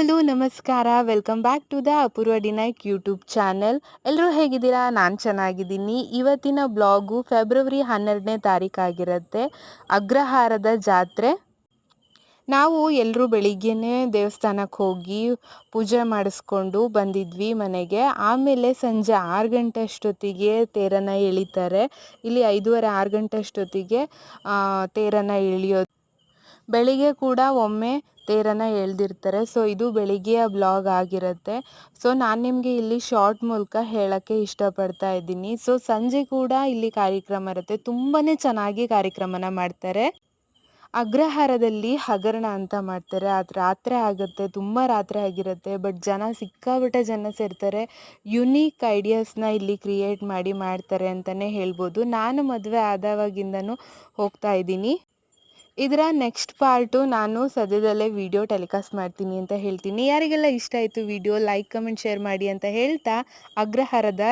Hello, ನಮಸ್ಕಾರ. Welcome back to the Apoorva ಡಿನೈಕ್ YouTube channel ಎಲ್ಲರೂ ಹೇಗಿದ್ದೀರಾ? ನಾನು ಚೆನ್ನಾಗಿದ್ದೀನಿ. ಇವತ್ತಿನ ಬ್ಲಾಗು ಫೆಬ್ರವರಿ ಹನ್ನೆರಡನೇ ತಾರೀಕಾಗಿರುತ್ತೆ ಅಗ್ರಹಾರದ ಜಾತ್ರೆ. ನಾವು ಎಲ್ಲರೂ ಬೆಳಿಗ್ಗೆನೇ ದೇವಸ್ಥಾನಕ್ಕೆ ಹೋಗಿ ಪೂಜೆ ಮಾಡಿಸ್ಕೊಂಡು ಬಂದಿದ್ವಿ ಮನೆಗೆ. ಆಮೇಲೆ ಸಂಜೆ ಆರು ಗಂಟೆ ಅಷ್ಟೊತ್ತಿಗೆ ತೇರನ್ನು ಎಳಿತಾರೆ. ಇಲ್ಲಿ ಐದೂವರೆ ಆರು ಗಂಟೆ ಅಷ್ಟೊತ್ತಿಗೆ ತೇರನ್ನ ಎಳಿಯೋದು. ಬೆಳಿಗ್ಗೆ ಕೂಡ ಒಮ್ಮೆ ತೇರನ್ನು ಎಳೆದಿರ್ತಾರೆ ಸೊ ಇದು ಬೆಳಿಗ್ಗೆಯ ಬ್ಲಾಗ್ ಆಗಿರುತ್ತೆ. ಸೊ ನಾನು ನಿಮಗೆ ಇಲ್ಲಿ ಶಾರ್ಟ್ ಮೂಲಕ ಹೇಳೋಕ್ಕೆ ಇಷ್ಟಪಡ್ತಾ ಇದ್ದೀನಿ. ಸೊ ಸಂಜೆ ಕೂಡ ಇಲ್ಲಿ ಕಾರ್ಯಕ್ರಮ ಇರುತ್ತೆ. ತುಂಬಾ ಚೆನ್ನಾಗಿ ಕಾರ್ಯಕ್ರಮನ ಮಾಡ್ತಾರೆ. ಅಗ್ರಹಾರದಲ್ಲಿ ಹಗರಣ ಅಂತ ಮಾಡ್ತಾರೆ. ಅದು ರಾತ್ರಿ ಆಗುತ್ತೆ, ತುಂಬ ರಾತ್ರಿ ಆಗಿರುತ್ತೆ ಬಟ್ ಜನ ಸಿಕ್ಕಾಬಿಟ್ಟೆ ಜನ ಸೇರ್ತಾರೆ. ಯುನೀಕ್ ಐಡಿಯಾಸ್ನ ಇಲ್ಲಿ ಕ್ರಿಯೇಟ್ ಮಾಡಿ ಮಾಡ್ತಾರೆ ಅಂತಲೇ ಹೇಳ್ಬೋದು. ನಾನು ಮದುವೆ ಆದವಾಗಿಂದನೂ ಹೋಗ್ತಾ ಇದ್ದೀನಿ. ಇದರ ನೆಕ್ಸ್ಟ್ ಪಾರ್ಟು ನಾನು ಸದ್ಯದಲ್ಲೇ ವಿಡಿಯೋ ಟೆಲಿಕಾಸ್ಟ್ ಮಾಡ್ತೀನಿ ಅಂತ ಹೇಳ್ತೀನಿ. ಯಾರಿಗೆಲ್ಲ ಇಷ್ಟ ಆಯಿತು ವಿಡಿಯೋ ಲೈಕ್ ಕಮೆಂಟ್ ಶೇರ್ ಮಾಡಿ ಅಂತ ಹೇಳ್ತಾ, ಅಗ್ರಹಾರದ